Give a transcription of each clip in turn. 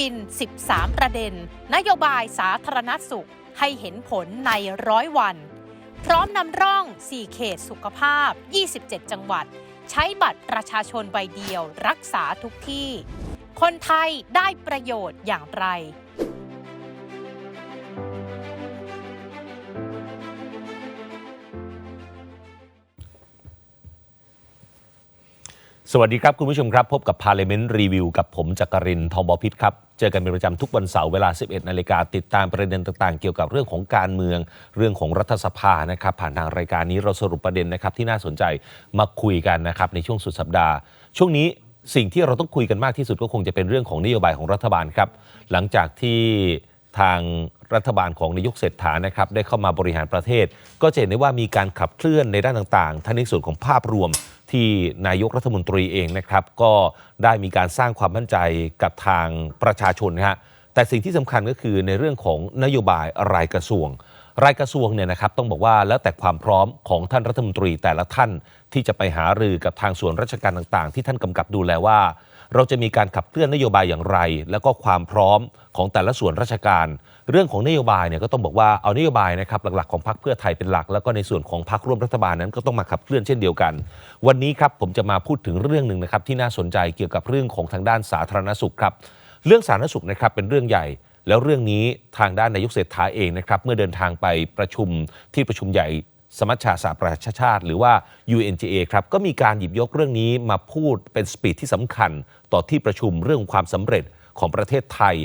วิน 13 ประเด็น นโยบายสาธารณสุขให้เห็นผลในร้อยวัน พร้อมนำร่อง 4 เขตสุขภาพ 27 จังหวัด ใช้บัตรประชาชนใบเดียวรักษาทุกที่ คนไทยได้ประโยชน์อย่างไร สวัสดีครับ คุณผู้ชมครับ พบกับ Parliament Review กับผมจักรินทองบอพิษครับ เจอกันเป็นประจำทุกวันเสาร์เวลา 11 นาฬิกาติดตามประเด็นต่างๆ เกี่ยวกับเรื่องของการเมืองเรื่องของรัฐสภานะครับ ผ่านทางรายการนี้เราสรุปประเด็นนะครับที่น่าสนใจมาคุยกันนะครับในช่วงสุดสัปดาห์ ช่วงนี้สิ่งที่เราต้องคุยกันมากที่สุดก็คงจะเป็นเรื่องของนโยบายของรัฐบาลครับ หลังจากที่ทางรัฐบาลของนายกเศรษฐานะครับได้เข้ามาบริหารประเทศ ก็จะเห็นได้ว่ามีการขับเคลื่อนในด้านต่างๆทั้งในส่วนของภาพรวม ที่นายกรัฐมนตรีเองนะครับ ก็ได้มีการสร้างความมั่นใจกับทางประชาชนนะฮะแต่สิ่งที่สำคัญก็คือในเรื่องของนโยบายรายกระทรวง รายกระทรวงเนี่ยนะครับต้องบอกว่าแล้วแต่ความพร้อมของท่านรัฐมนตรีแต่ละท่านที่จะไปหารือกับทางส่วนราชการต่างๆ ที่ท่านกำกับดูแลว่า เราจะมีการขับเคลื่อนนโยบายอย่างไร แล้วก็ความพร้อมของแต่ละส่วนราชการ เรื่องของนโยบายเนี่ยก็ต้องบอกว่าเอานโยบายนะครับหลักๆของพรรคเพื่อไทยเป็นหลัก แล้วก็ในส่วนของพรรคร่วมรัฐบาลนั้นก็ต้องมาขับเคลื่อนเช่นเดียวกัน วันนี้ครับผมจะมาพูดถึงเรื่องหนึ่งนะครับที่น่าสนใจเกี่ยวกับเรื่องของทางด้านสาธารณสุขครับเรื่องสาธารณสุขนะครับเป็นเรื่องใหญ่แล้วเรื่องนี้ทางด้านนายกเศรษฐาเองนะครับเมื่อเดินทางไปประชุมที่ประชุมใหญ่สมัชชาสหประชาชาติ หรือว่า UNGA ครับก็มีการหยิบยกเรื่องนี้มาพูดเป็นสปีดที่สำคัญ ต่อที่ประชุมเรื่องความสำเร็จของประเทศไทย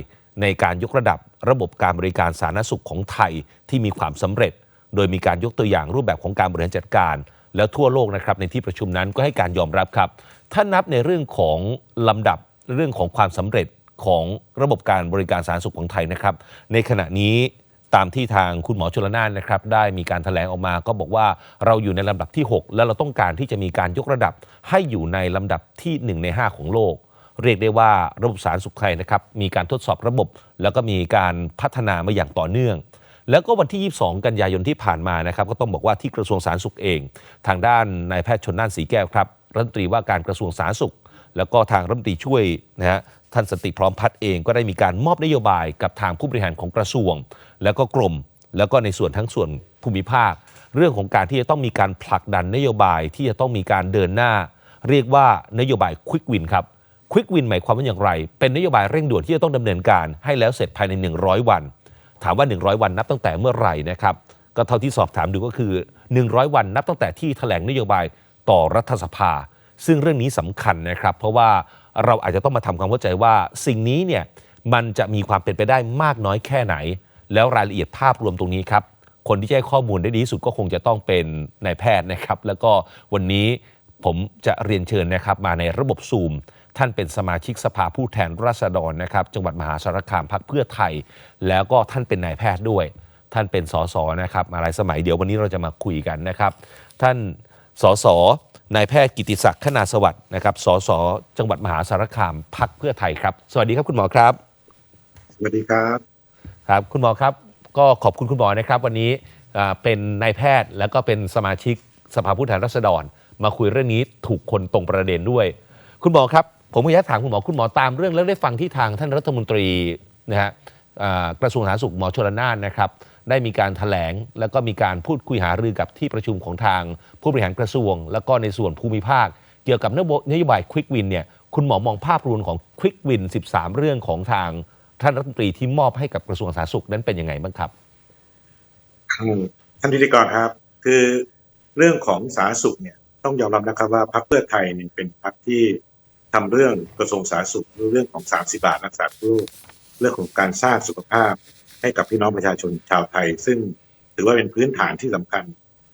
ในการยกระดับ ระบบการบริการสาธารณสุขของไทยที่มีความสำเร็จ โดยมีการยกตัวอย่างรูปแบบของการบริหารจัดการ แล้วทั่วโลกนะครับในที่ประชุมนั้นก็ให้การยอมรับครับ ถ้านับในเรื่องของลำดับเรื่องของความสำเร็จของระบบการบริการสาธารณสุขของไทยนะครับ ในขณะนี้ตามที่ทางคุณหมอชลนานนะครับ ได้มีการแถลงออกมาก็บอกว่าเราอยู่ในลำดับที่ 6 และเราต้องการที่จะมีการยกระดับให้อยู่ในลำดับที่ 1 ใน 5 ของโลก เรียกได้ว่าระบบสาธารณสุขไทยนะครับมีการทดสอบระบบ แล้วก็มีการพัฒนามาอย่างต่อเนื่อง แล้วก็วันที่ 22 กันยายนที่ผ่านมานะครับก็ต้องบอกว่าที่กระทรวงสาธารณสุขเอง ทางด้านนายแพทย์ชนน่านสีแก้วครับรัฐมนตรีว่าการกระทรวงสาธารณสุข แล้วก็ทางรัฐมนตรีช่วยนะฮะท่านสติพร้อมพัฒน์เองก็ได้มีการมอบนโยบายกับทางผู้บริหารของกระทรวง แล้วก็กรม แล้วก็ในส่วนทั้งส่วนภูมิภาค เรื่องของการที่จะต้องมีการผลักดันนโยบายที่จะต้องมีการเดินหน้า เรียกว่านโยบายควิกวินครับ ควิกวินหมายความว่าอย่างไร เป็นนโยบายเร่งด่วนที่จะต้องดำเนินการให้แล้วเสร็จภายใน 100 วัน ถามว่า 100 วันนับตั้งแต่เมื่อไหร่นะครับก็เท่าที่สอบถามดูก็คือ 100 วันนับตั้งแต่ที่แถลงนโยบายต่อรัฐสภา ซึ่งเรื่องนี้สำคัญนะครับ เพราะว่าเราอาจจะต้องมาทำความเข้าใจว่า สิ่งนี้เนี่ยมันจะมีความเป็นไปได้มากน้อยแค่ไหน แล้วรายละเอียดภาพรวมตรงนี้ครับคนที่จะให้ข้อมูลได้ดีที่สุดก็คงจะต้องเป็นนายแพทย์นะครับ แล้วก็วันนี้ผมจะเรียนเชิญนะครับมาในระบบซูม ท่านเป็นสมาชิกสภาผู้แทนราษฎรนะครับจังหวัดมหาสารคามพักเพื่อไทย แล้วก็ท่านเป็นนายแพทย์ด้วย ท่านเป็นสสนะครับมาหลายสมัยเดี๋ยววันนี้เราจะมาคุยกันนะครับ ท่านสสนายแพทย์กิติศักดิ์ขนาสวัสดิ์นะครับสสจังหวัดมหาสารคามพักเพื่อไทยครับ สวัสดีครับคุณหมอครับ สวัสดีครับครับ คุณหมอครับ ก็ขอบคุณคุณหมอนะครับ วันนี้อ่าเป็นนายแพทย์แล้วก็เป็นสมาชิกสภาผู้แทนราษฎร มาคุยเรื่องนี้ถูกคนตรงประเด็นด้วย คุณหมอครับ ผมอยากถามคุณหมอคุณหมอตามเรื่องแล้วได้ฟังที่ทางท่านรัฐมนตรีนะฮะกระทรวงสาธารณสุขหมอชลนานนะครับ ได้มีการถแถลง แล้วก็มีการพูดคุยหารือกับที่ประชุมของทางผู้บริหารกระทรวง แล้วก็ในส่วนภูมิภาค เกี่ยวกับนโยบายควิกวินเนี่ยคุณหมอมองภาพรวมของควิกวิน 13 เรื่องของทางท่านรัฐมนตรีที่มอบให้กับกระทรวงสาธารณสุขนั้นเป็นยังไงบ้างครับท่านพิธีกรครับ คือเรื่องของสาธารณสุขเนี่ยต้องยอมรับนะครับว่าพรรคเพื่อไทยเนี่ยเป็นพรรคที่ ทำเรื่องกระทรวงสาธารณสุขเรื่องของ 30 บาทรักษาทุกโรคเรื่องของการสร้างสุขภาพให้กับพี่น้องประชาชนชาวไทย ซึ่งถือว่าเป็นพื้นฐานที่สำคัญ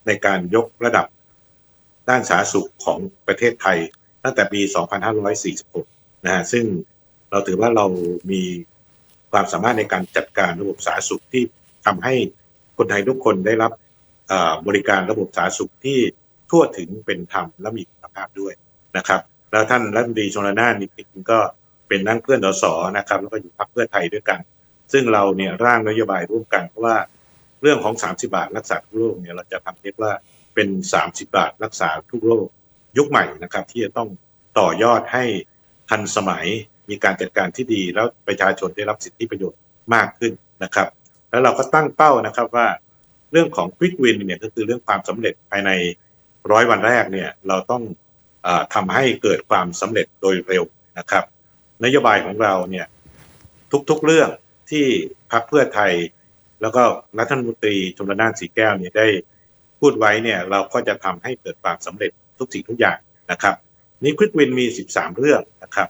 ในการยกระดับด้านสาธารณสุขของประเทศไทย ตั้งแต่ปี 2546 นะฮะซึ่งเราถือว่าเรามีความสามารถในการจัดการระบบสาธารณสุขที่ทำให้คนไทยทุกคนได้รับบริการระบบสาธารณสุขที่ทั่วถึงเป็นธรรมและมีคุณภาพด้วยนะครับ แล้วท่านรัฐมนตรีชลนานนิติก็เป็นนั่งเพื่อนสสนะครับ แล้วก็อยู่พรรคเพื่อไทยด้วยกัน ซึ่งเราเนี่ยร่างนโยบายร่วมกันเพราะว่าเรื่องของ 30 บาทรักษาทุกโรคเนี่ยเราจะทำเรียกว่าเป็น 30 บาทรักษาทุกโรคยุคใหม่นะครับ ที่จะต้องต่อยอดให้ทันสมัยมีการจัดการที่ดีแล้วประชาชนได้รับสิทธิประโยชน์มากขึ้นนะครับ แล้วเราก็ตั้งเป้านะครับว่าเรื่องของ Quick Win เนี่ยก็คือเรื่องความสำเร็จภายในร้อยวันแรกเนี่ยเราต้อง ทำให้เกิดความสำเร็จโดยเร็วนะครับ นโยบายของเราเนี่ยทุกๆเรื่องที่พรรคเพื่อไทย แล้วก็รัฐมนตรีชมรนานสีแก้วเนี่ยได้พูดไว้เนี่ยเราก็จะทำให้เกิดความสำเร็จทุกสิ่งทุกอย่างนะครับนี่ควิกวินมี 13 เรื่องนะครับ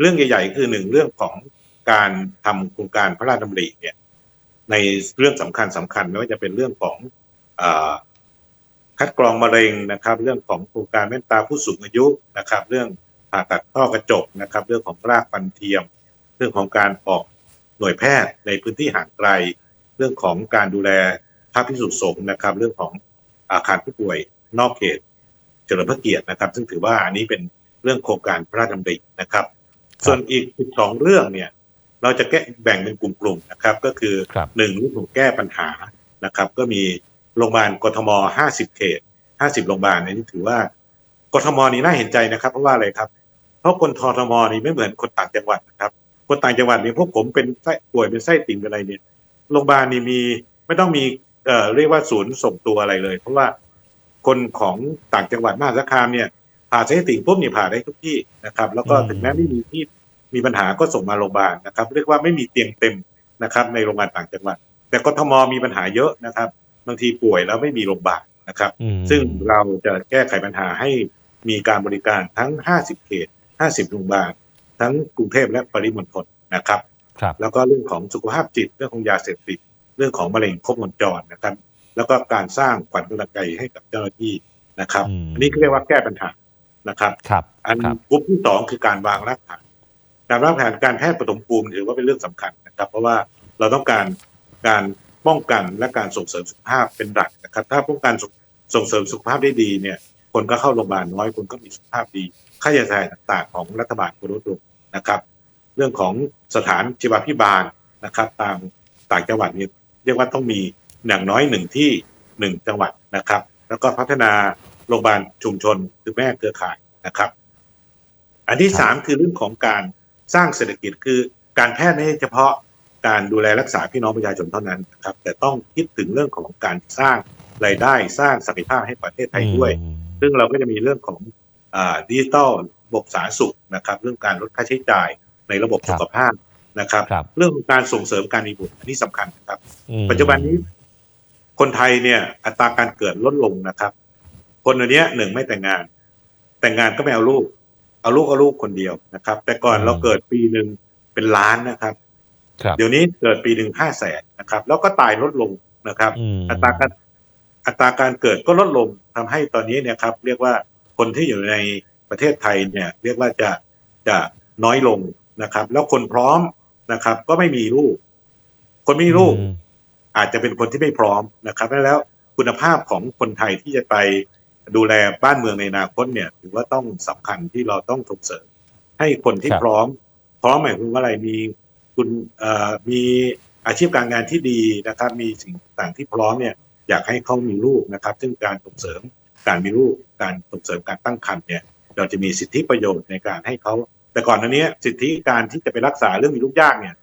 เรื่องใหญ่ๆคือหนึ่งเรื่องของการทำโครงการพระราชดำริเนี่ยในเรื่องสำคัญสำคัญไม่ว่าจะเป็นเรื่องของอ คัดกรองมะเร็งนะครับ เรื่องของโครงการเมตตาผู้สูงอายุนะครับ เรื่องผ่าตัดต้อกระจกนะครับ เรื่องของรากฟันเทียม เรื่องของการออกหน่วยแพทย์ในพื้นที่ห่างไกล เรื่องของการดูแลพระพิสุสงฆ์นะครับ เรื่องของอาคารผู้ป่วยนอกเขตเฉลิมพระเกียรตินะครับ ซึ่งถือว่าอันนี้เป็นเรื่องโครงการพระราชดำรินะครับ ส่วนอีก12เรื่องเนี่ยเราจะแก้แบ่งเป็นกลุ่มๆนะครับ ก็คือครับหนึ่งเรื่องของแก้ปัญหานะครับ ก็มี โรงพยาบาลกทม 50 เขต 50 โรงพยาบาลอันนี้ถือว่ากทมนี่น่าเห็นใจนะครับเพราะว่าอะไรครับ เพราะคนททมนี่ไม่เหมือนคนต่างจังหวัดนะครับ คนต่างจังหวัดนี่พวกผมเป็นไส้ป่วยเป็นไส้ติ่งเป็นอะไรเนี่ยโรงพยาบาลนี่มีไม่ต้องมีเอ่อเรียกว่าศูนย์ส่งตัวอะไรเลย เพราะว่าคนของต่างจังหวัดมหาสารคามเนี่ยผ่าไส้ติ่งปุ๊บนี่ผ่าได้ทุกที่นะครับ แล้วก็อืมถึงแม้ไม่มีที่มีปัญหาก็ส่งมาโรงพยาบาลนะครับ เรียกว่าไม่มีเตียงเต็มนะครับ ในโรงพยาบาลต่างจังหวัด แต่กทมมีปัญหาเยอะนะครับ บางทีป่วยแล้วไม่มีโรงพยาบาลนะครับอืมซึ่งเราจะแก้ไขปัญหาให้มีการบริการทั้ง 50 เขต 50 โรงพยาบาล ทั้งกรุงเทพและปริมณฑลนะครับครับแล้วก็เรื่องของสุขภาพจิต เรื่องของยาเสพติด เรื่องของมะเร็งครบวงจรนะครับ แล้วก็การสร้างขวัญกำลังใจให้กับเจ้าหน้าที่นะครับอืมอันนี้เรียกว่าแก้ปัญหานะครับครับอันครับกลุ่มที่สองคือการวางรากฐานการวางรากฐานการแพทย์ปฐมภูมิถือว่าเป็นเรื่องสำคัญนะครับ เพราะว่าเราต้องการการ ป้องกันและการส่งเสริมสุขภาพเป็นหลักนะครับ ถ้าป้องกันส่งเสริมสุขภาพได้ดีเนี่ย คนก็เข้าโรงพยาบาลน้อยคนก็มีสุขภาพดี ค่าใช้จ่ายต่างๆ ของรัฐบาลก็ลดลงนะครับ เรื่องของสถานชีวพิบาลนะครับตามต่างจังหวัดเนี่ยเรียกว่าต้องมีอย่างน้อยหนึ่งที่หนึ่งจังหวัดนะครับ แล้วก็พัฒนาโรงพยาบาลชุมชนหรือแม่เครือข่ายนะครับ อันที่สามคือเรื่องของการสร้างเศรษฐกิจคือการแพทย์ไม่ใช่เฉพาะ การดูแลรักษาพี่น้องประชาชนเท่านั้นนะครับ แต่ต้องคิดถึงเรื่องของการสร้างรายได้สร้างศักยภาพให้ประเทศไทยด้วยอืมซึ่งเราก็จะมีเรื่องของดิจิทัลระบบสาธารณสุขนะครับ เรื่องการลดค่าใช้จ่ายในระบบครับสุขภาพนะครับครับเรื่องของการส่งเสริมการมีบุตรอันนี้สำคัญนะครับอืมปัจจุบันนี้ คนไทยเนี่ย อัตราการเกิดลดลงนะครับ คนอันเนี้ยหนึ่งไม่แต่งงาน แต่งงานก็ไม่เอาลูก เอาลูกเอาลูกคนเดียวนะครับ แต่ก่อนเราเกิดปีหนึ่งเป็นล้านนะครับครับ เดี๋ยวนี้เกิดปีหนึ่งห้าแสนนะครับ แล้วก็ตายลดลงนะครับอืมอัตราการอัตราการเกิดก็ลดลงทำให้ตอนนี้เนี่ยครับ เรียกว่าคนที่อยู่ในประเทศไทยเนี่ย เรียกว่าจะจะน้อยลงนะครับ แล้วคนพร้อมนะครับ ก็ไม่มีลูก คนไม่มีลูกอืมอาจจะเป็นคนที่ไม่พร้อมนะครับแล้วคุณภาพของคนไทยที่จะไปดูแลบ้านเมืองในอนาคตเนี่ย ถือว่าต้องสำคัญที่เราต้องส่งเสริมให้คนที่ครับพร้อม พร้อมหมายถึงว่าอะไรมี คุณเอ่อมีอาชีพการงานที่ดีนะครับ มีสิ่งต่างที่พร้อมเนี่ยอยากให้เขามีลูกนะครับ ซึ่งการส่งเสริมการมีลูกการส่งเสริมการตั้งครรภ์เนี่ยเราจะมีสิทธิประโยชน์ในการให้เขาแต่ก่อนอันเนี้ยสิทธิการที่จะไปรักษาเรื่องมีลูกยากเนี่ย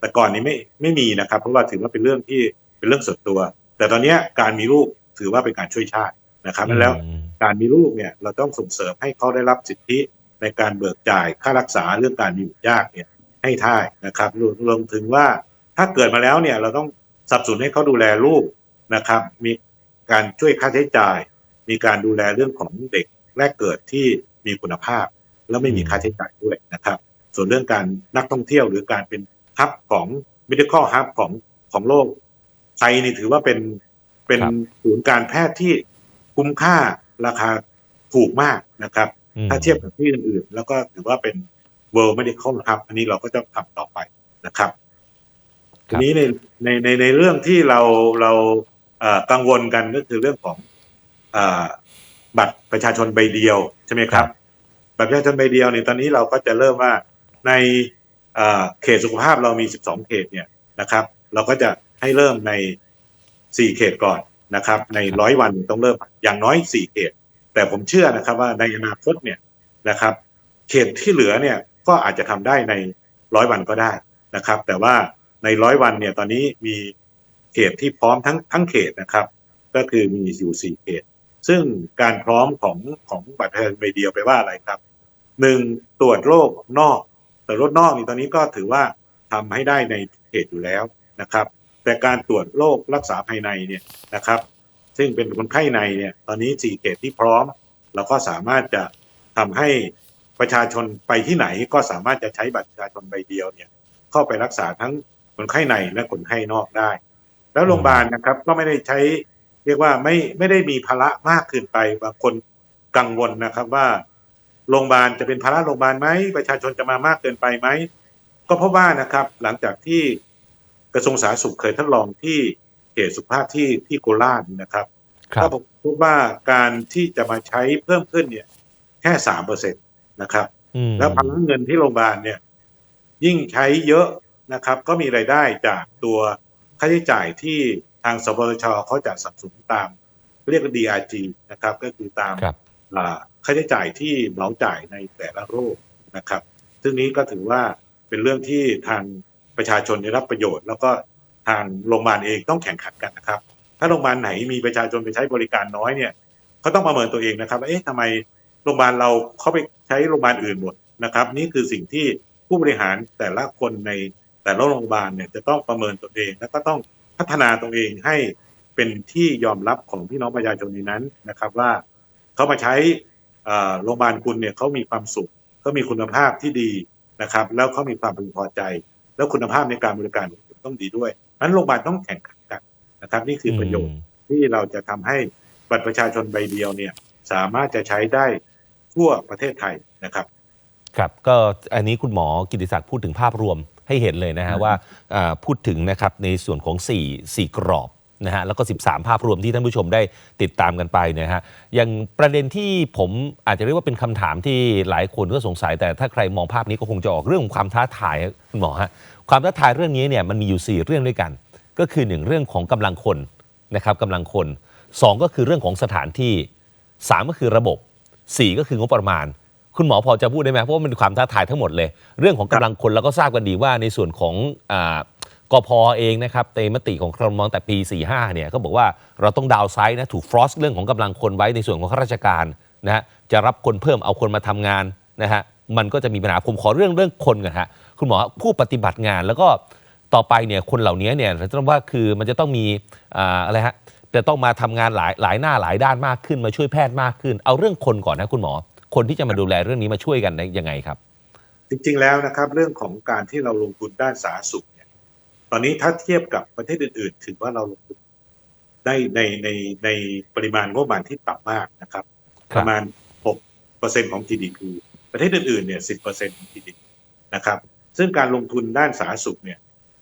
แต่ก่อนนี้ไม่ไม่มีนะครับ เพราะว่าถือว่าเป็นเรื่องที่เป็นเรื่องส่วนตัว แต่ตอนเนี้ยการมีลูกถือว่าเป็นการช่วยชาตินะครับแล้วอืมการมีลูกเนี่ยเราต้องส่งเสริมให้เขาได้รับสิทธิในการเบิกจ่ายค่ารักษาเรื่องการมีบุตรยากเนี่ย ให้ท่ายนะครับรวมรวมถึงว่าถ้าเกิดมาแล้วเนี่ยเราต้องสนับสนุนให้เขาดูแลลูกนะครับ มีการช่วยค่าใช้จ่าย มีการดูแลเรื่องของเด็กแรกเกิดที่มีคุณภาพ แล้วไม่มีค่าใช้จ่ายด้วยนะครับ ส่วนเรื่องการนักท่องเที่ยวหรือการเป็นฮับของ medical hub ของของโลกไทยนี่ถือว่าเป็นเป็นครับศูนย์การแพทย์ที่คุ้มค่าราคาถูกมากนะครับอืมถ้าเทียบกับที่อื่นๆแล้วก็ถือว่าเป็น world medical hub อันนี้เราก็จะทำต่อไปนะครับครัทีบนี้ในในในในเรื่องที่เราเราเอ่อกังวลกันก็คือเรื่องของเออบัตรประชาชนใบเดียวใช่ไหมครับ บัตรประชาชนใบเดียวเนี่ยตอนนี้เราก็จะเริ่มว่าในเอ่อเขตสุขภาพเรามี 12 เขตเนี่ยนะครับ เราก็จะให้เริ่มใน 4 เขตก่อนนะครับ ในร้อยวันต้องเริ่มอย่างน้อย 4 เขต แต่ผมเชื่อนะครับว่าในอนาคตเนี่ยนะครับ เขตที่เหลือเนี่ย ก็อาจจะทำได้ในร้อยวันก็ได้นะครับ แต่ว่าในร้อยวันเนี่ยตอนนี้มีเขตที่พร้อมทั้งทั้งเขตนะครับ ก็คือมีอยู่สี่เขต ซึ่งการพร้อมของของบัตรประชาชนใบเดียวไปว่าอะไรครับหนึ่งตรวจโรคนอกแต่โรคนอกนี่ตอนนี้ก็ถือว่าทำให้ได้ในเขตอยู่แล้วนะครับ แต่การตรวจโรครักษาภายในเนี่ยนะครับ ซึ่งเป็นคนไข้ในเนี่ยตอนนี้สี่เขตที่พร้อม เราก็สามารถจะทำให้ ประชาชนไปที่ไหนก็สามารถจะใช้บัตรประชาชนใบเดียวเนี่ยเข้าไปรักษาทั้งคนไข้ในและคนไข้นอกได้ แล้วโรงพยาบาลนะครับก็ไม่ได้ใช้เรียกว่าไม่ไม่ได้มีภาระมากเกินไปบางคนกังวลนะครับว่าโรงพยาบาลจะเป็นภาระโรงพยาบาลไหมประชาชนจะมามากเกินไปไหมก็เพราะว่านะครับหลังจากที่กระทรวงสาธารณสุขเคยทดลองที่เขตสุขภาพที่ที่โคราชนะครับครัก็บพบว่าการที่จะมาใช้เพิ่มขึ้นเนี่ยแค่สามเปอร์เซ็นต นะครับอืมแล้วพลังเงินที่โรงพยาบาลเนี่ย ยิ่งใช้เยอะนะครับ ก็มีรายได้จากตัวค่าใช้จ่ายที่ทางสปสชเขาจะสนับสนุนตาม เรียกว่า DRG นะครับ ก็คือตามครับอ่าค่าใช้จ่ายที่เหมาจ่ายในแต่ละโรคนะครับ ซึ่งนี้ก็ถือว่าเป็นเรื่องที่ทางประชาชนได้รับประโยชน์ แล้วก็ทางโรงพยาบาลเองต้องแข่งขันกันนะครับ ถ้าโรงพยาบาลไหนมีประชาชนไปใช้บริการน้อยเนี่ยเขาต้องประเมินตัวเองนะครับว่าเอ๊ะทำไม โรงพยาบาลเราเข้าไปใช้โรงพยาบาลอื่นหมดนะครับ นี่คือสิ่งที่ผู้บริหารแต่ละคนในแต่ละโรงพยาบาลเนี่ยจะต้องประเมินตัวเอง แล้วก็ต้องพัฒนาตัวเองให้เป็นที่ยอมรับของพี่น้องประชาชนในนั้นนะครับ ว่าเขามาใช้เอ่อโรงพยาบาลคุณเนี่ยเขามีความสุขเขามีคุณภาพที่ดีนะครับ แล้วเขามีความพึงพอใจ แล้วคุณภาพในการบริการของคุณต้องดีด้วยนั้นโรงพยาบาลต้องแข่งขันกันนะครับ นี่คือประโยชน์ที่เราจะทำให้บัตรประชาชนใบเดียวเนี่ยสามารถจะใช้ได้ ทั่วประเทศไทยนะครับครับก็อันนี้คุณหมอกิติศักดิ์พูดถึงภาพรวมให้เห็นเลยนะฮะอืมว่าอ่าพูดถึงนะครับในส่วนของ 4 4 กรอบนะฮะแล้วก็ 13 ภาพรวมที่ท่านผู้ชมได้ติดตามกันไปนะฮะอย่างประเด็นที่ผมอาจจะเรียกว่าเป็นคำถามที่หลายคนก็สงสัย แต่ถ้าใครมองภาพนี้ก็คงจะออกเรื่องของความท้าทายคุณหมอฮะความท้าทายเรื่องนี้เนี่ยมันมีอยู่ 4 เรื่องด้วยกัน ก็คือ 1 เรื่องของกำลังคนนะครับกำลังคน 2 ก็คือเรื่องของสถานที่ 3 ก็คือระบบ 4 ก็คืองบประมาณ คุณหมอพอจะพูดได้ไหมเพราะว่ามันเป็นความท้าทายทั้งหมดเลย เรื่องของกำลังคนเราก็ทราบกันดีว่าในส่วนของอากพเองนะครับในมติของครมตั้งแต่ปี 45เนี่ยก็บอกว่าเราต้องดาวไซด์นะถูกฟรอสเรื่องของกำลังคนไว้ในส่วนของข้าราชการนะฮะจะรับคนเพิ่มเอาคนมาทำงานนะฮะมันก็จะมีปัญหาผมขอเรื่องเรื่องคนกันฮะคุณหมอผู้ปฏิบัติงานแล้วก็ต่อไปเนี่ยคนเหล่านี้เนี่ยเราจะต้องว่าคือมันจะต้องมีออะไรฮะ จะต้องมาทำงานหลายหลายหน้าหลายด้านมากขึ้นมาช่วยแพทย์มากขึ้น เอาเรื่องคนก่อนนะคุณหมอ คนที่จะมาดูแลเรื่องนี้มาช่วยกันได้ยังไงครับ จริงๆแล้วนะครับ เรื่องของการที่เราลงทุนด้านสาธารณสุขเนี่ยตอนนี้ถ้าเทียบกับประเทศอื่นๆ ถือว่าเราลงทุนได้ในในในปริมาณงบประมาณที่ต่ำมากนะครับคปรับระมาณ 6%ของ GDP ประเทศอื่นๆเนี่ย 10%ของ GDP นะครับซึ่งการลงทุนด้านสาธารณสุขเนี่ย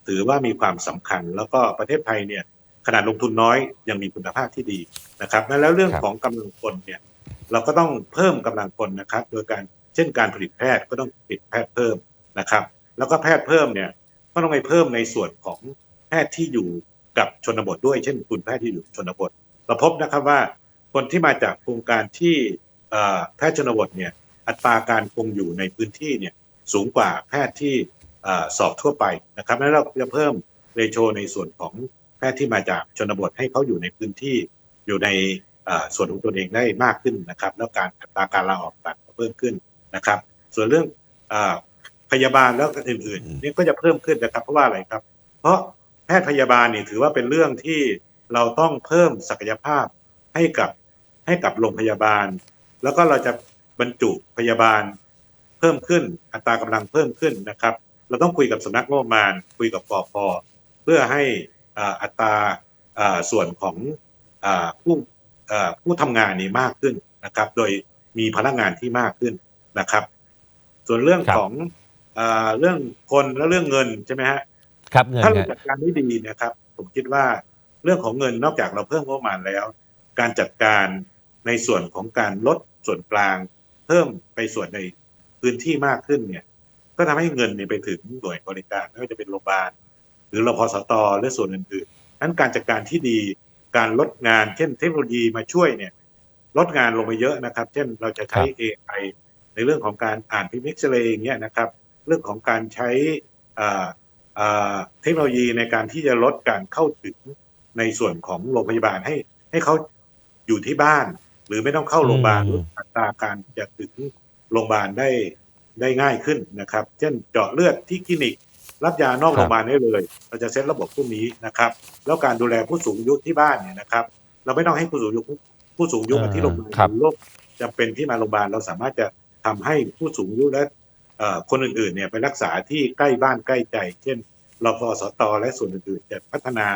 ถือว่ามีความสำคัญแล้วก็ประเทศไทยเนี่ย ขนาดลงทุนน้อยยังมีคุณภาพที่ดีนะครับ แล้วเรื่องครับของกำลังคนเนี่ยเราก็ต้องเพิ่มกำลังคนนะครับ โดยการเช่นการผลิตแพทย์ก็ต้องผลิตแพทย์เพิ่มนะครับ แล้วก็แพทย์เพิ่มเนี่ยก็ต้องไปเพิ่มในส่วนของแพทย์ที่อยู่กับชนบทด้วยเช่นคุณแพทย์ที่อยู่ชนบท เราพบนะครับว่าคนที่มาจากโครงการที่เอ่อแพทย์ชนบทเนี่ยอัตราการคงอยู่ในพื้นที่เนี่ยสูงกว่าแพทย์ที่เอ่อสอบทั่วไปนะครับแล้วเราจะเพิ่มเรโชในส่วนของแพ ทย์ที่มาจากชนบทให้เขาอยู่ในพื้นที่อยู่ในเอ่อส่วนของตัวเองได้มากขึ้นนะครับ แล้วการอัตราการลาออกต่างก็เพิ่มขึ้นนะครับ ส่วนเรื่องเอ่อพยาบาลแล้วก็อื่นๆนี่ก็จะเพิ่มขึ้นนะครับ เพราะว่าอะไรครับ เพราะแพทย์พยาบาลนี่ถือว่าเป็นเรื่องที่เราต้องเพิ่มศักยภาพให้กับให้กับโรงพยาบาล แล้วก็เราจะบรรจุพยาบาลเพิ่มขึ้น อัตรากำลังเพิ่มขึ้นนะครับ เราต้องคุยกับสำนักงบประมาณ คุยกับปอพเพื่อให้ อ่าอัตราอ่าส่วนของอ่าผู้อ่าผู้ทำงานนี่มากขึ้นนะครับ โดยมีพนักงานที่มากขึ้นนะครับ ส่วนเรื่องครับของอ่าเรื่องคนและเรื่องเงินใช่ไหมฮะครับเงินถ้าเราฮะจัดการได้ดีนะครับ ผมคิดว่าเรื่องของเงินนอกจากเราเพิ่มงบประมาณแล้ว การจัดการในส่วนของการลดส่วนกลาง เพิ่มไปส่วนในพื้นที่มากขึ้นเนี่ย ก็ทำให้เงินเนี่ยไปถึงหน่วยบริการไม่ว่าจะเป็นโรงพยาบาลห รือรพสตหรือส่วนอื่นๆนั้นการจัดการที่ดีการลดงาน เช่นเทคโนโลยีมาช่วยเนี่ยลดงานลงไปเยอะนะครับ เช่นเราจะใช้ครับ AI ในเรื่องของการอ่านพิมิกซเรย์อย่างเงี้ยนะครับ เรื่องของการใช้อ่าอ่าเทคโนโลยีในการที่จะลดการเข้าถึงในส่วนของโรงพยาบาลให้ ให้เขาอยู่ที่บ้าน หรือไม่ต้องเข้าโรงพยาบาลอืมลดอัตราการจะถึงโรงพยาบาลได้ได้ง่ายขึ้นนะครับ เช่นเจาะเลือดที่คลินิก รับยานอกโรงพยาบาลได้เลย เราจะเซตระบบพวกนี้นะครับ แล้วการดูแลผู้สูงอายุที่บ้านเนี่ยนะครับ เราไม่ต้องให้ผู้สูงอายุผู้สูงอายุมาที่โรงพยาบาลครับโรคจำเป็นที่มาโรงพยาบาลเราสามารถจะทำให้ผู้สูงอายุและเอ่อคนอื่นๆเนี่ยไปรักษาที่ใกล้บ้านใกล้ใจ เช่นรพสตและส่วนอื่นๆ จะพัฒนา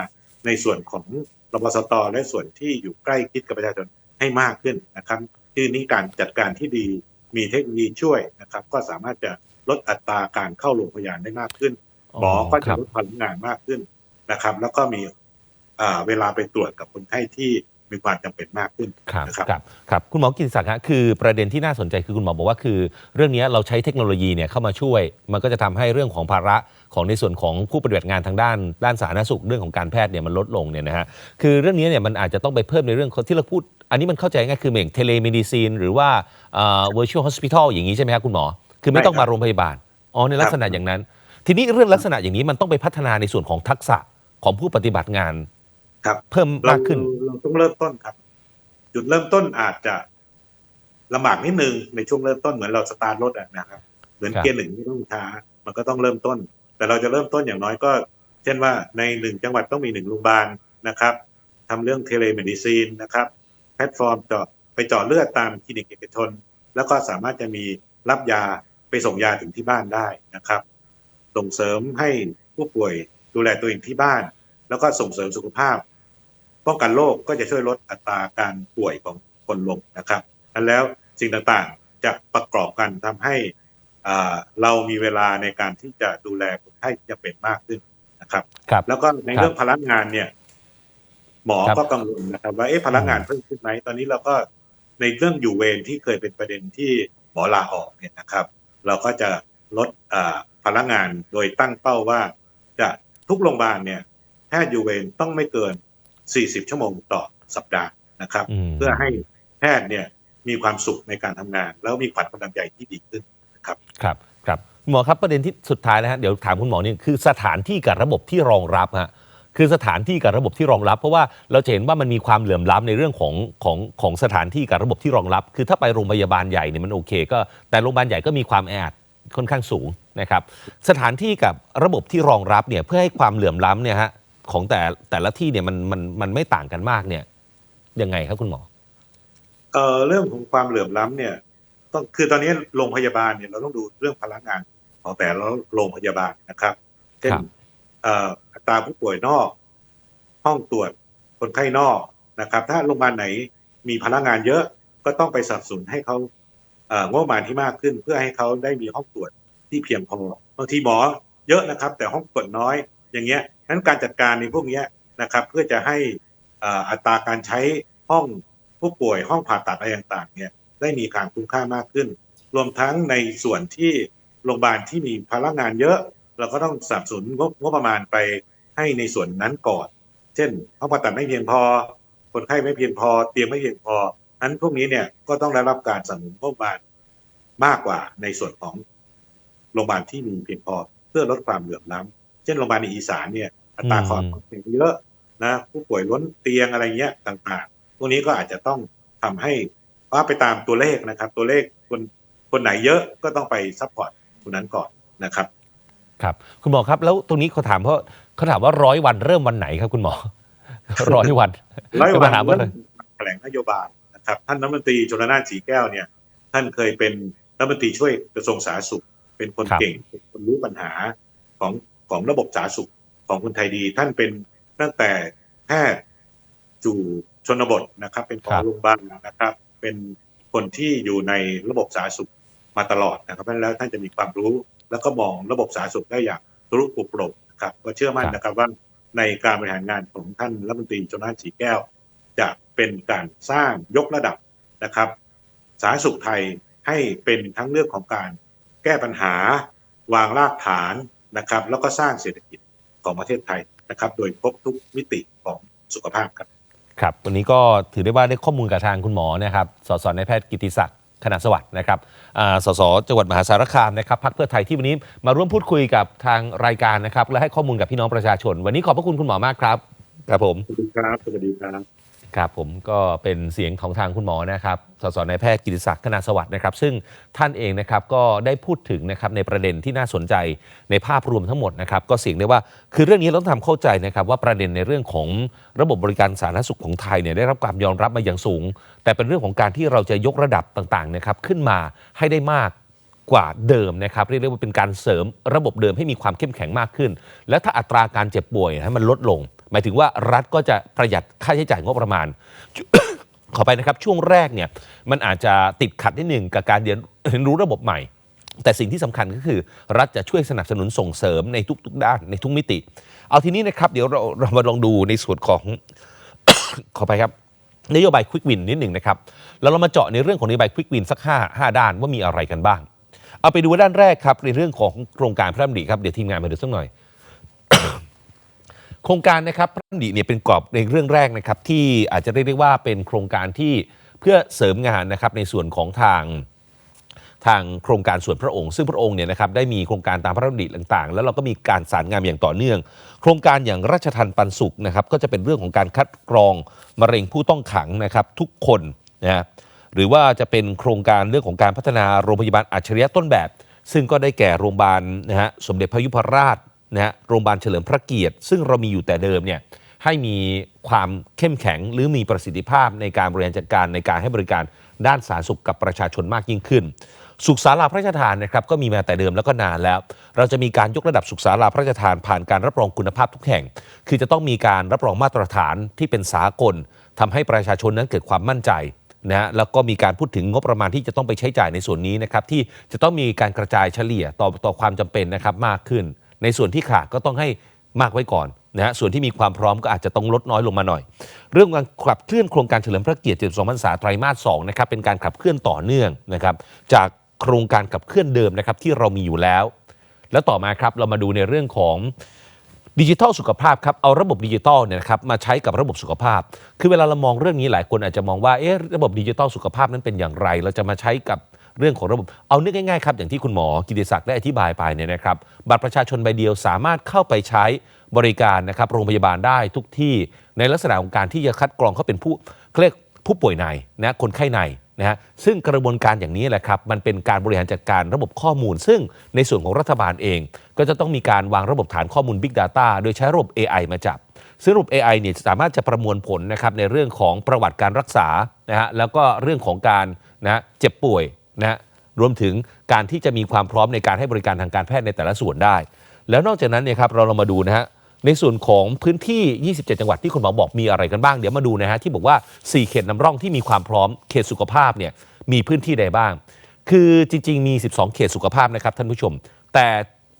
ในส่วนของรพสตและส่วนที่อยู่ใกล้คิดกับประชาชนให้มากขึ้นนะครับที่นี่การจัดการที่ดีมีเทคโนโลยีช่วยนะครับ ก็สามารถจะลดอัตราการเข้าโรงพยาบาลได้มากขึ้น หมอก็คจะรับลดพลังงานมากขึ้นนะครับ แล้วก็มีอ่าเวลาไปตรวจกับคนไข้ที่มีความจำเป็นมากขึ้นครับนะครับครับครับ คุณหมอกิติศักดิ์ฮะคือประเด็นที่น่าสนใจคือคุณหมอบอกว่าคือ เรื่องนี้เราใช้เทคโนโลยีเนี่ยเข้ามาช่วย มันก็จะทำให้เรื่องของภาระของในส่วนของผู้ปฏิบัติงานทางด้าน ด้านสาธารณสุขเรื่องของการแพทย์เนี่ยมันลดลงเนี่ยนะฮะคือเรื่องนี้เนี่ยมันอาจจะต้องไปเพิ่มในเรื่องที่เราพูด อันนี้มันเข้าใจง่ายคือเหมือนเทเลเมดิซีนหรือว่าเอ่อ virtual hospital อย่างนี้ใช่ไหมครับคุณหมอ คือไม่ต้องมาโรงพยาบาลอ๋อในลักษณะอย่างนั้น ทีนี้เรื่องลักษณะอย่างนี้มันต้องไปพัฒนาในส่วนของทักษะของผู้ปฏิบัติงานครับ เพิ่มเรามากขึ้น เราต้องเริ่มต้นครับ จุดเริ่มต้นอาจจะลำบากนิดนึงในช่วงเริ่มต้นเหมือนเราสตาร์ทรถอะนะครับ เหมือนครับเกียร์หนึ่งที่ต้องช้ามันก็ต้องเริ่มต้น แต่เราจะเริ่มต้นอย่างน้อยก็ เช่นว่าในหนึ่งจังหวัดต้องมีหนึ่งโรงพยาบาลนะครับทำเรื่องเทเลเมดิซีนนะครับ แพลตฟอร์มเจาะไปเจาะเลือดตามคลินิกเอกชน แล้วก็สามารถจะมีรับยาไปส่งยาถึงที่บ้านได้นะครับ ส่งเสริมให้ผู้ป่วยดูแลตัวเองที่บ้าน แล้วก็ส่งเสริมสุขภาพ ป้องกันโรคก็จะช่วยลดอัตราการป่วยของคนลงนะครับอันแล้วสิ่งต่างๆจะประกอบกันทำให้อ่าเรามีเวลาในการที่จะดูแลคนไข้ที่จะเป็นมากขึ้นนะครับครับแล้วก็ในเรื่องพลังงานเนี่ย หมอครับก็กังวลนะครับ ว่าเอ๊ะพลังงานเพิ่มขึ้นไหมตอนนี้เราก็ในเรื่องอยู่เวรที่เคยเป็นประเด็นที่หมอลาออกเนี่ยนะครับ เราก็จะลดอ่า พลังงานโดยตั้งเป้าว่าจะทุกโรงพยาบาลเนี่ยแพทย์อยู่เวรต้องไม่เกิน 40 ชั่วโมงต่อสัปดาห์นะครับอืมเพื่อให้แพทย์เนี่ยมีความสุขในการทำงาน แล้วมีขวัญกำลังใจที่ดีขึ้นครับครับคุณหมอครับประเด็นที่สุดท้ายนะฮะเดี๋ยวถามคุณหมอนี่คือสถานที่กับระบบที่รองรับฮะคือสถานที่กับระบบที่รองรับ เพราะว่าเราจะเห็นว่ามันมีความเหลื่อมล้ำในเรื่องของของของสถานที่กับระบบที่รองรับ คือถ้าไปโรงพยาบาลใหญ่เนี่ยมันโอเค ก็แต่โรงพยาบาลใหญ่ก็มีความแออัด ค่อนข้างสูงนะครับ สถานที่กับระบบที่รองรับเนี่ยเพื่อให้ความเหลื่อมล้ำเนี่ยฮะของแต่แต่ละที่เนี่ยมันมันมันไม่ต่างกันมากเนี่ยยังไงครับคุณหมอเอ่อเรื่องของความเหลื่อมล้ำเนี่ย ต้องคือตอนนี้โรงพยาบาลเนี่ยเราต้องดูเรื่องพลังงานของแต่ละโรงพยาบาลนะครับเช่นครับเอ่ออัตราผู้ป่วยนอก ห้องตรวจคนไข้นอกนะครับ ถ้าโรงพยาบาลไหนมีพลังงานเยอะก็ต้องไปสนับสนุนให้เขาเอ่อ งบประมาณที่มากขึ้น เพื่อให้เขาได้มีห้องตรวจที่เพียงพอบางทีหมอเยอะนะครับ แต่ห้องตรวจน้อยอย่างเงี้ยนั้นการจัดการในพวกเนี้ยนะครับ เพื่อจะให้อัตราการใช้ห้องผู้ป่วยห้องผ่าตัดอะไรต่างๆเนี่ยได้มีการคุ้มค่ามากขึ้น รวมทั้งในส่วนที่โรงพยาบาลที่มีพลังงานเยอะ เราก็ต้องสนับสนุนงบงบประมาณไปให้ในส่วนนั้นก่อน เช่นห้องผ่าตัดไม่เพียงพอ คนไข้ไม่เพียงพอ เตียงไม่เพียงพอ นั้นพวกนี้เนี่ยก็ต้องได้รับการสนับสนุนงบประมาณมากกว่าในส่วนของโรงพยาบาลที่มีเพียงพอเพื่อลดความเหลื่อมล้ำเช่นโรงพยาบาลในอีสานเนี่ยอัตราความอืมเสี่ยงเยอะนะผู้ป่วยล้นเตียงอะไรเงี้ยต่างๆพวกนี้ก็อาจจะต้องทำให้ว่าไปตามตัวเลขนะครับ ตัวเลขคนคนไหนเยอะก็ต้องไปซัพพอร์ตคนนั้นก่อนนะครับ ครับ คุณหมอครับแล้วตรงนี้เขาถามเพราะเขาถามว่าร้อยวันเริ่มวันไหนครับคุณหมอร้อยวันร้อยวันก็ถามว่าเริ่มแถลงนโยบาย นะครับท่านรัฐมนตรีชลนานสีแก้วเนี่ย ท่านเคยเป็นรัฐมนตรีช่วยกระทรวงสาธารณสุข เป็นคนครับเก่งเป็นคนรู้ปัญหาของของระบบสาธารณสุขของคนไทยดี ท่านเป็นตั้งแต่แพทย์จู่ชนบทนะครับ เป็นของโรงพยาบาลนะครับ เป็นคนที่อยู่ในระบบสาธารณสุขมาตลอดนะครับเพราะฉะนั้นแล้วท่านจะมีความรู้ แล้วก็มองระบบสาธารณสุขได้อย่างทะลุปุโปร่งนะครับ ก็เชื่อมั่นนะครับว่าในการบริหารงานของท่านรัฐมนตรีชลนานสีแก้วจะ เป็นการสร้างยกระดับนะครับสาธารณสุขไทยให้เป็นทั้งเรื่องของการแก้ปัญหาวางรากฐานนะครับ แล้วก็สร้างเศรษฐกิจของประเทศไทยนะครับ โดยครบทุกมิติของสุขภาพครับครับ วันนี้ก็ถือได้ว่าได้ข้อมูลกับทางคุณหมอนะครับ สสนายแพทย์กิติศักดิ์คณะสวัสดิ์นะครับอ่าสสจังหวัดมหาสารคามนะครับพักเพื่อไทยที่วันนี้มาร่วมพูดคุยกับทางรายการนะครับ และให้ข้อมูลกับพี่น้องประชาชน วันนี้ขอบพระคุณคุณหมอมากครับ ครับผม สวัสดีครับ สวัสดีครับ ครับผมก็เป็นเสียงของทางคุณหมอนะครับ สสนายแพทย์กิติศักดิ์คณาสวัสดิ์นะครับ ซึ่งท่านเองนะครับก็ได้พูดถึงนะครับในประเด็นที่น่าสนใจในภาพรวมทั้งหมดนะครับ ก็เสียงได้ว่าคือเรื่องนี้เราต้องทำเข้าใจนะครับ ว่าประเด็นในเรื่องของระบบบริการสาธารณสุขของไทยเนี่ยได้รับความยอมรับมาอย่างสูง แต่เป็นเรื่องของการที่เราจะยกระดับต่างๆนะครับขึ้นมาให้ได้มากกว่าเดิมนะครับเรียกได้ว่าเป็นการเสริมระบบเดิมให้มีความเข้มแข็งมากขึ้น และถ้าอัตราการเจ็บป่วยให้มันลดลง หมายถึงว่ารัฐก็จะประหยัดค่าใช้จ่ายงบประมาณ ขอไปนะครับช่วงแรกเนี่ยมันอาจจะติดขัดนิดหนึ่งกับการเรียนเรียนรู้ระบบใหม่ แต่สิ่งที่สำคัญก็คือ รัฐจะช่วยสนับสนุนส่งเสริมในทุกๆด้านในทุกมิติ เอาทีนี้นะครับเดี๋ยวเราเรามาลองดูในส่วนของขอไปครับนโยบายควิกวินนิดหนึ่งนะครับแล้วเรามาเจาะในเรื่องของนโยบายควิกวินสัก5 5ด้านว่ามีอะไรกันบ้าง เอาไปดูด้านแรกครับในเรื่องของโครงการพระดำริครับเดี๋ยวทีมงานมาดูสักหน่อย ครงการนะครับพระดำริเนี่ยเป็นกรอบในเรื่องแรกนะครับที่อาจจะเรียกได้ว่าเป็นโครงการที่เพื่อเสริมงานนะครับในส่วนของทางทางโครงการส่วนพระองค์ ซึ่งพระองค์เนี่ยนะครับได้มีโครงการตามพระราชดำริต่างๆ แล้วเราก็มีการสารงานอย่างต่อเนื่อง โครงการอย่างราชทันปันสุขนะครับก็จะเป็นเรื่องของการคัดกรองมะเร็งผู้ต้องขังนะครับทุกคนนะฮะหรือว่าจะเป็นโครงการเรื่องของการพัฒนาโรงพยาบาลอัจฉริยะต้นแบบ ซึ่งก็ได้แก่โรงพยาบาลนะฮะสมเด็จพระยุพราช นะโรงพยาบาลเฉลิมพระเกียรติ ซึ่งเรามีอยู่แต่เดิมเนี่ยให้มีความเข้มแข็งหรือมีประสิทธิภาพในการบริหารจัดการในการให้บริการด้านสาธารณสุขกับประชาชนมากยิ่งขึ้น สุขศาลาพระราชทานนะครับก็มีมาแต่เดิมแล้วก็นานแล้ว เราจะมีการยกระดับสุขศาลาพระราชทานผ่านการรับรองคุณภาพทุกแห่ง คือจะต้องมีการรับรองมาตรฐานที่เป็นสากลทำให้ประชาชนนั้นเกิดความมั่นใจนะฮะแล้วก็มีการพูดถึงงบประมาณที่จะต้องไปใช้จ่ายในส่วนนี้นะครับที่จะต้องมีการกระจายเฉลี่ยต่อต่อความจำเป็นนะครับมากขึ้น ในส่วนที่ขาดก็ต้องให้มากไว้ก่อนนะฮะส่วนที่มีความพร้อมก็อาจจะต้องลดน้อยลงมาหน่อย เรื่องการขับเคลื่อนโครงการเฉลิมพระเกียรติ72พรรษาไตรมาส2นะครับเป็นการขับเคลื่อนต่อเนื่องนะครับจากโครงการขับเคลื่อนเดิมนะครับที่เรามีอยู่แล้ว แล้วต่อมาครับเรามาดูในเรื่องของดิจิทัลสุขภาพครับเอาระบบดิจิทัลเนี่ยนะครับมาใช้กับระบบสุขภาพ คือเวลาเรามองเรื่องนี้หลายคนอาจจะมองว่าเอ๊ะระบบดิจิทัลสุขภาพนั้นเป็นอย่างไร เราจะมาใช้กับ เรื่องของระบบ เอานึกง่ายๆครับ อย่างที่คุณหมอกิติศักดิ์ได้อธิบายไปเนี่ยนะครับ บัตรประชาชนใบเดียวสามารถเข้าไปใช้บริการนะครับโรงพยาบาลได้ทุกที่ในลักษณะของการที่จะคัดกรองเขาเป็นผู้เรียกผู้ป่วยในนะคนไข้ในนะฮะซึ่งกระบวนการอย่างนี้แหละครับมันเป็นการบริหารจัดการระบบข้อมูล ซึ่งในส่วนของรัฐบาลเอง ก็จะต้องมีการวางระบบฐานข้อมูล Big Data โดยใช้ระบบ AI มาจับ ซึ่งระบบ AI เนี่ยสามารถจะประมวลผลนะครับในเรื่องของประวัติการรักษานะฮะแล้วก็เรื่องของการนะเจ็บป่วย นะฮะรวมถึงการที่จะมีความพร้อมในการให้บริการทางการแพทย์ในแต่ละส่วนได้ แล้วนอกจากนั้นเนี่ยครับเราลองมาดูนะฮะในส่วนของพื้นที่ 27 จังหวัดที่คุณหมอบอกมีอะไรกันบ้าง เดี๋ยวมาดูนะฮะที่บอกว่า 4 เขตนำร่องที่มีความพร้อมเขตสุขภาพเนี่ยมีพื้นที่ใดบ้าง คือจริง ๆ มี 12 เขตสุขภาพนะครับท่านผู้ชม แต่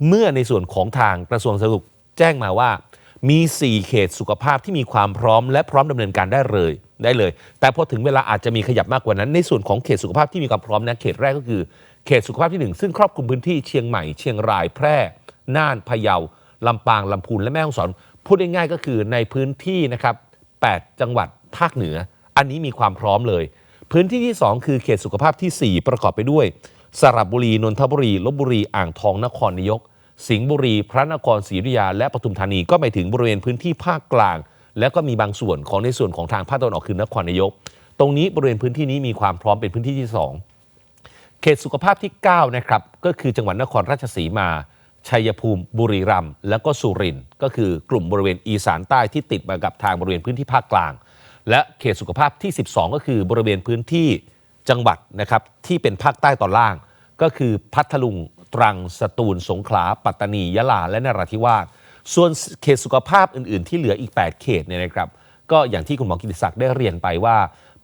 เมื่อในส่วนของทางกระทรวงสาธารณสุขแจ้งมาว่า มี 4 เขตสุขภาพที่มีความพร้อมและพร้อมดำเนินการได้เลย ได้เลย แต่พอถึงเวลาอาจจะมีขยับมากกว่านั้น ในส่วนของเขตสุขภาพที่มีความพร้อมนะเขตแรกก็คือ เขตสุขภาพที่หนึ่งซึ่งครอบคลุมพื้นที่เชียงใหม่เชียงรายแพร่น่านพะเยาลำปางลำพูนและแม่ฮ่องสอนพูดง่ายๆก็คือในพื้นที่นะครับ8จังหวัดภาคเหนือ อันนี้มีความพร้อมเลย พื้นที่ที่ 2 คือเขตสุขภาพทีสี่4 ประกอบไปด้วย สระบุรีนนทบุรีลบบุรีอ่างทองนครนายก สิงห์บุรี พระนครศรีอยุธยาและปทุมธานีก็ไปถึงบริเวณพื้นที่ภาคกลาง แล้วก็มีบางส่วนของในส่วนของทางภาคตะวันออกคือนครนายก ตรงนี้บริเวณพื้นที่นี้มีความพร้อมเป็นพื้นที่ที่ 2 เขตสุขภาพที่9นะครับก็คือจังหวัดนครราชสีมา ชัยภูมิบุรีรัมย์แล้วก็สุรินทร์ก็คือกลุ่มบริเวณอีสานใต้ที่ติดมากับทางบริเวณพื้นที่ภาคกลาง และเขตสุขภาพที่ 12 ก็คือบริเวณพื้นที่จังหวัดนะครับที่เป็นภาคใต้ตอนล่าง ก็คือพัทลุงตรังสตูลสงขลา ปัตตานียะลาและนราธิวาส ส่วนเขตสุขภาพอื่น ๆ ที่เหลืออีก 8 เขตเนี่ยนะครับ ก็อย่างที่คุณหมอกิติศักดิ์ได้เรียนไปว่า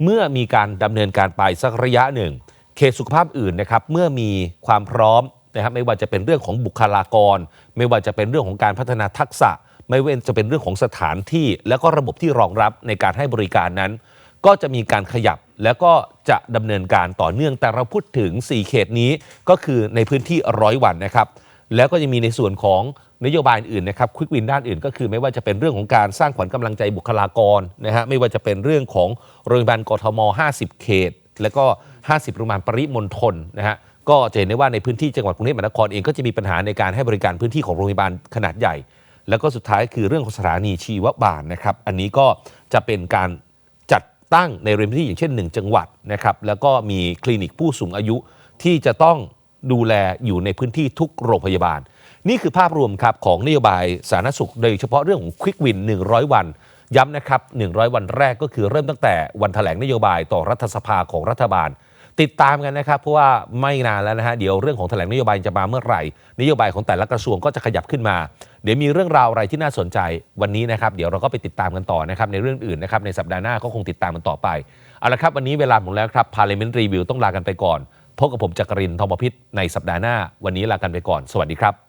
เมื่อมีการดำเนินการไปสักระยะหนึ่ง เขตสุขภาพอื่นนะครับเมื่อมีความพร้อมนะครับไม่ว่าจะเป็นเรื่องของบุคลากร ไม่ว่าจะเป็นเรื่องของการพัฒนาทักษะ ไม่ว่าจะเป็นเรื่องของสถานที่ แล้วก็ระบบที่รองรับในการให้บริการนั้น ก็จะมีการขยับแล้วก็จะดำเนินการต่อเนื่องแต่เราพูดถึง 4 เขตนี้ก็คือในพื้นที่ร้อยวันนะครับ แล้วก็จะมีในส่วนของ นโยบายอื่นนะครับควิกวินด้านอื่นก็คือไม่ว่าจะเป็นเรื่องของการสร้างขวัญกำลังใจบุคลากรนะฮะไม่ว่าจะเป็นเรื่องของโรงพยาบาลกทม 50 เขต แล้วก็ 50โรงพยาบาลปริมณฑลนะฮะก็จะเห็นได้ว่าในพื้นที่จังหวัดกรุงเทพมหานครเองก็จะมีปัญหาในการให้บริการพื้นที่ของโรงพยาบาลขนาดใหญ่ แล้วก็สุดท้ายคือเรื่องของสถานีชีวบาลนะครับอันนี้ก็จะเป็นการจัดตั้งในเรือนพื้นที่อย่างเช่น 1 จังหวัดนะครับแล้วก็มีคลินิกผู้สูงอายุที่จะต้องดูแลอยู่ในพื้นที่ทุกโรงพยาบาล นี่คือภาพรวมครับของนโยบายสาธารณสุข โดยเฉพาะเรื่องของควิกวิน 100 วัน ย้ำนะครับ 100 วันแรกก็คือเริ่มตั้งแต่วันแถลงนโยบายต่อรัฐสภาของรัฐบาล ติดตามกันนะครับ เพราะว่าไม่นานแล้วนะฮะเดี๋ยวเรื่องของแถลงนโยบายจะมาเมื่อไหร่ นโยบายของแต่ละกระทรวงก็จะขยับขึ้นมา เดี๋ยวมีเรื่องราวอะไรที่น่าสนใจวันนี้นะครับ เดี๋ยวเราก็ไปติดตามกันต่อนะครับในเรื่องอื่นนะครับในสัปดาห์หน้าก็คงติดตามกันต่อไปเอาละครับวันนี้เวลาหมดแล้วครับ Parliament Review ต้องลากันไปก่อนพบกับผมจักรินทร์ทองบพิษในสัปดาห์หน้า วันนี้ลากันไปก่อน สวัสดีครับ